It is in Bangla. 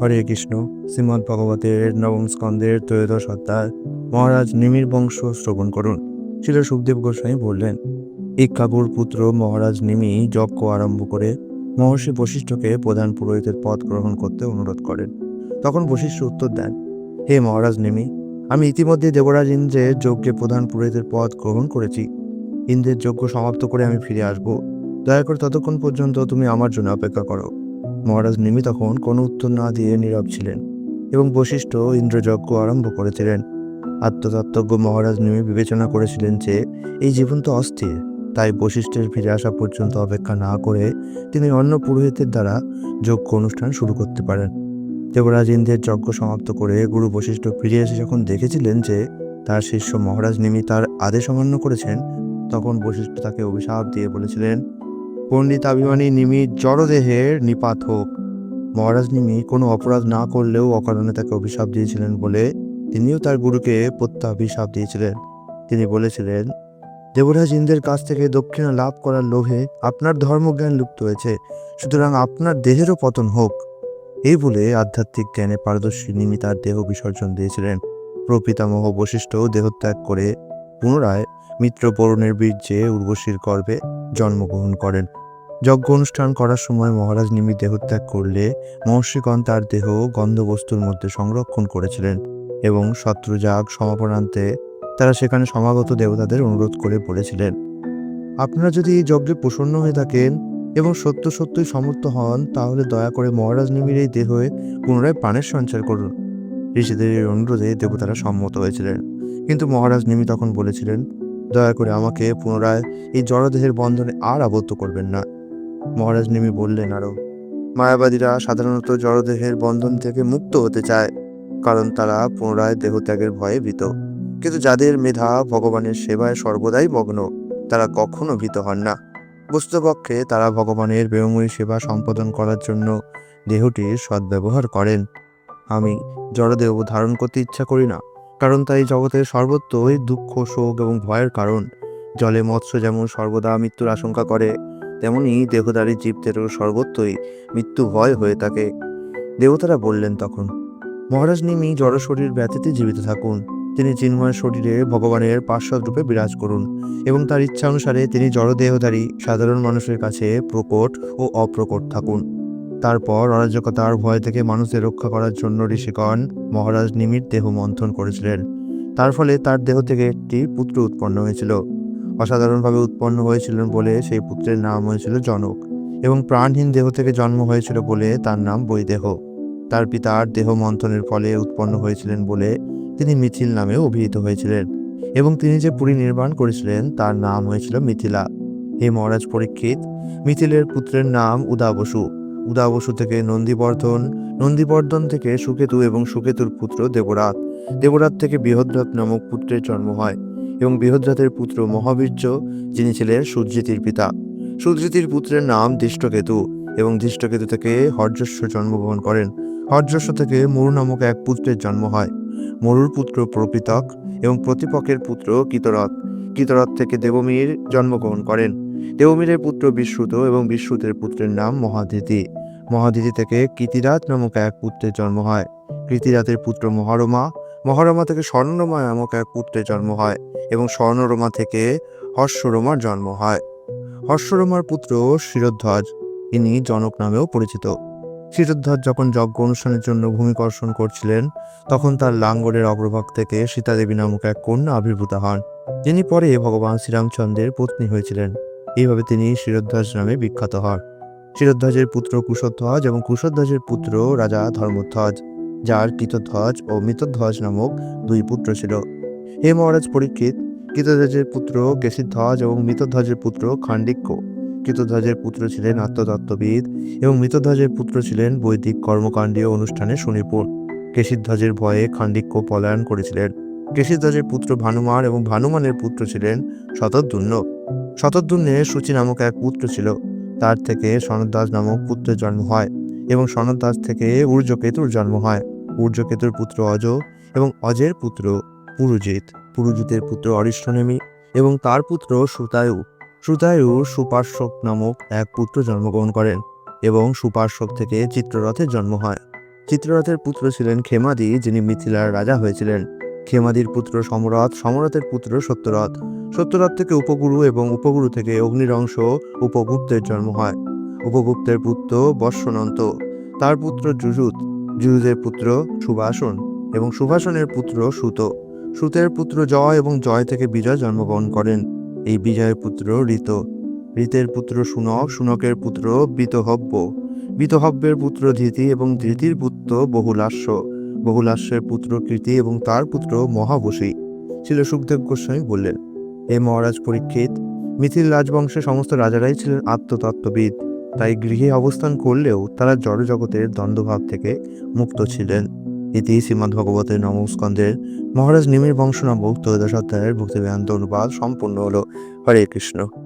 হরে কৃষ্ণ। শ্রীমদ্ ভগবতের নবম স্কন্দের ত্রয়োদশ অধ্যায়। মহারাজ নিমির বংশ শ্রবণ করুন। শিল সুখদেব গোস্বামী বললেন ইক্কাপুর পুত্র মহারাজ নিমি যজ্ঞ আরম্ভ করে মহর্ষি বশিষ্ঠকে প্রধান পুরোহিতের পদ গ্রহণ করতে অনুরোধ করেন। তখন বশিষ্ঠ উত্তর দেন, হে মহারাজ নিমি, আমি ইতিমধ্যে দেবরাজ ইন্দ্রের যজ্ঞে প্রধান পুরোহিতের পদ গ্রহণ করেছি। ইন্দ্রের যজ্ঞ সমাপ্ত করে আমি ফিরে আসব। দয়া করে ততক্ষণ পর্যন্ত তুমি আমার জন্য অপেক্ষা করো। মহারাজ নিমি তখন কোনো উত্তর না দিয়ে নীরব ছিলেন এবং বশিষ্ঠ ইন্দ্রযজ্ঞ আরম্ভ করেছিলেন। আত্মতত্ত্বজ্ঞ মহারাজ নিমি বিবেচনা করেছিলেন যে এই জীবন তো অস্থির, তাই বশিষ্ঠের ফিরে আসা পর্যন্ত অপেক্ষা না করে তিনি অন্য পুরোহিতের দ্বারা যজ্ঞ অনুষ্ঠান শুরু করতে পারেন। দেবরাজ ইন্দ্রের যজ্ঞ সমাপ্ত করে গুরু বশিষ্ঠ ফিরে এসে যখন দেখেছিলেন যে তার শিষ্য মহারাজ নিমি তার আদেশ অমান্য করেছেন, তখন বশিষ্ঠ তাকে অভিশাপ দিয়ে বলেছিলেন পণ্ডিত অভিমানী নিমি জড়দেহের নিপাত হোক। মহারাজ নিমি কোনো অপরাধ না করলেও অকারণে তাকে অভিশাপ দিয়েছিলেন বলে তিনিও তার গুরুকে প্রত্যাভিশাপ দিয়েছিলেন। তিনি বলেছিলেন, দেবরাজ ইন্দ্রের কাছ থেকে দক্ষিণা লাভ করার লোভে আপনার ধর্মজ্ঞান লুপ্ত হয়েছে, সুতরাং আপনার দেহেরও পতন হোক। এই বলে আধ্যাত্মিক জ্ঞানে পারদর্শী নিমি তার দেহ বিসর্জন দিয়েছিলেন। প্রপিতামহ বশিষ্ঠ দেহত্যাগ করে পুনরায় মিত্র বরুণের বীর্যে উর্বশীর গর্ভে জন্মগ্রহণ করেন। যজ্ঞ অনুষ্ঠান করার সময় মহারাজ নিমি দেহত্যাগ করলে মহর্ষিগণ তার দেহ গন্ধবস্তুর মধ্যে সংরক্ষণ করেছিলেন এবং শত্রুজাগ সমাপনান্তে তারা সেখানে সমাগত দেবতাদের অনুরোধ করে বলেছিলেন। আপনারা যদি এই যজ্ঞে প্রসন্ন হয়ে থাকেন এবং সত্য সত্যই সমর্থ হন, তাহলে দয়া করে মহারাজ নিমির এই দেহে পুনরায় প্রাণের সঞ্চার করুন। ঋষিদের এই অনুরোধে দেবতারা সম্মত হয়েছিলেন। কিন্তু মহারাজ নিমি তখন বলেছিলেন, দয়া করে আমাকে পুনরায় এই জড়দেহের বন্ধনে আর আবদ্ধ করবেন না। মহারাজ নিমি বললেন, আরও মায়াবাদীরা সাধারণত জড়দেহের বন্ধন থেকে মুক্ত হতে চায়, কারণ তারা পুনরায় দেহত্যাগের ভয়ে ভীত। কিন্তু যাদের মেধা, ভগবানের সেবায় সর্বদাই মগ্ন, তারা কখনো ভীত হন না। বস্তুপক্ষে তারা ভগবানের বেয়ময়ী সেবা সম্পাদন করার জন্য দেহটির সদ্ব্যবহার করেন। আমি জড়দেহ ধারণ করতে ইচ্ছা করি না, কারণ তাই জগতের সর্বত্রই দুঃখ, শোক এবং ভয়ের কারণ। জলে মৎস্য যেমন সর্বদা মৃত্যুর আশঙ্কা করে তেমনি দেহধারী জীবদেরও সর্বত্রই মৃত্যু ভয় হয়ে থাকে। দেবতারা বললেন তখন, মহারাজ নিমি জড় শরীর ব্যতীতে জীবিত থাকুন। তিনি চিন্ময় শরীরে ভগবানের পার্শ্বদ রূপে বিরাজ করুন এবং তার ইচ্ছা অনুসারে তিনি জড়দেহধারী সাধারণ মানুষের কাছে প্রকট ও অপ্রকট থাকুন। তারপর অরাজকতার ভয় থেকে মানুষদের রক্ষা করার জন্য ঋষিগণ মহারাজ নিমির দেহ মন্থন করেছিলেন। তার ফলে তার দেহ থেকে একটি পুত্র উৎপন্ন হয়েছিল। অসাধারণভাবে উৎপন্ন হয়েছিলেন বলে সেই পুত্রের নাম হয়েছিল জনক এবং প্রাণহীন দেহ থেকে জন্ম হয়েছিল বলে তার নাম বৈদেহ। তার পিতার দেহ মন্থনের ফলে উৎপন্ন হয়েছিলেন বলে তিনি মিথিল নামে অভিহিত হয়েছিলেন এবং তিনি যে পুরী নির্মাণ করেছিলেন তার নাম হয়েছিল মিথিলা। হে মহারাজ পরীক্ষিত, মিথিলের পুত্রের নাম উদাবসু উদাবসু থেকে নন্দীবর্ধন নন্দীবর্ধন থেকে সুকেতু এবং সুকেতুর পুত্র দেবরাত। দেবরাত থেকে বৃহদ্রথ নামক পুত্রের জন্ম হয়। এবং বৃহদ্রথের পুত্র মহাবীর্য, যিনি ছিলেন সুজ্জিতির পিতা। সুজ্জিতির পুত্রের নাম দৃষ্টকেতু এবং দৃষ্টকেতু থেকে হর্যস্ব জন্মগ্রহণ করেন। হর্যস্ব থেকে মরু নামক এক পুত্রের জন্ম হয়। মরুর পুত্র প্রপিতক এবং প্রতিপকের পুত্র কিতরথ কিতরথ থেকে দেবমীর জন্মগ্রহণ করেন। দেবমীরের পুত্র বিশ্রুত এবং বিশ্রুতের পুত্রের নাম মহাদিতি। মহাদিতি থেকে কৃতিরাত নামক এক পুত্রের জন্ম হয়। কৃতিরাতের পুত্র মহারমা মহারমা থেকে স্বর্ণরমা নামক এক পুত্রের জন্ম হয় এবং স্বর্ণরমা থেকে হর্ষরমার জন্ম হয়। হর্ষরমার পুত্র শিরধ্বজ, ইনি জনক নামেও পরিচিত। শিরধ্বজ যখন যজ্ঞ অনুষ্ঠানের জন্য ভূমিকর্ষণ করছিলেন, তখন তার লাঙ্গলের অগ্রভাগ থেকে সীতাদেবী নামক এক কন্যা আবির্ভূত হন, যিনি পরে ভগবান শ্রীরামচন্দ্রের পত্নী হয়েছিলেন। এইভাবে তিনি শিরধ্বজ নামে বিখ্যাত হন। শিরধ্বজের পুত্র কুশধ্বজ এবং কুশধ্বজের পুত্র রাজা ধর্মধ্বজ। যার কৃতধ্বজ ও মৃতধ্বজ নামক দুই পুত্র ছিল। হে মহারাজ পরীক্ষিত, কৃতধ্বজের পুত্র কেশিধ্বজ এবং মৃতধ্বজের পুত্র খান্ডিক্য। কৃতধ্বজের পুত্র ছিলেন আত্মতত্ত্ববিদ এবং মৃতধ্বজের পুত্র ছিলেন বৈদিক কর্মকাণ্ডীয় অনুষ্ঠানে সুনিপুণ। কেশিধ্বজের ভয়ে খান্ডিক্য পলায়ন করেছিলেন। কেশিধ্বজের পুত্র ভানুমার এবং ভানুমানের পুত্র ছিলেন শতদ্দুন্ন শতদ্দুন্নের সূচি নামক এক পুত্র ছিল। তার থেকে সনদাস নামক পুত্রের জন্ম হয় এবং সনদাস থেকে ঊর্জকেতুর জন্ম হয়। ঊর্জকেতুর পুত্র অজ এবং অজের পুত্র পুরুজিৎ। পুরুজিতের পুত্র অরিষ্টনেমি এবং তার পুত্র সুতায়ু। সুতায়ু সুপার্শ্বক নামক এক পুত্র জন্মগ্রহণ করেন এবং সুপার্শ্বক থেকে চিত্ররথের জন্ম হয়। চিত্ররথের পুত্র ছিলেন খেমাদি যিনি মিথিলার রাজা হয়েছিলেন। খেমাদির পুত্র সমরথ, সমরথের পুত্র সত্যরথ। সত্যরথ থেকে উপগুরু এবং উপগুরু থেকে অগ্নিরংশ উপগুপ্তের জন্ম হয়। উপগুপ্তের পুত্র বর্ষণন্ত। তার পুত্র যুযুত যুযুতের পুত্র সুবাসন এবং সুভাষণের পুত্র সুত। সুতের পুত্র জয় এবং জয় থেকে বিজয় জন্মগ্রহণ করেন। এই বিজয়ের পুত্র ঋত। ঋতের পুত্র সুনক, সুনকের পুত্র বিতহব্য। বিতহব্যের পুত্র ধৃতি এবং ধৃতির পুত্র বহুলাস্য বহুলাস্যের পুত্র কৃতি এবং তার পুত্র মহাবশী। ছিল সুখদেব গোস্বামী বললেন এ মহারাজ পরীক্ষিত, মিথিল রাজবংশের সমস্ত রাজারাই ছিলেন আত্মতত্ত্ববিদ। তাই গৃহে অবস্থান করলেও তারা জড়জগতের দ্বন্দ্বভাব থেকে মুক্ত ছিলেন। ইতি শ্রীমদ্ ভগবতের নমস্কন্দের মহারাজ নিমির বংশ নামক ত্রয়োদশ অধ্যায়ের ভক্তিবেদান্ত অনুবাদ সম্পূর্ণ হল। হরে কৃষ্ণ।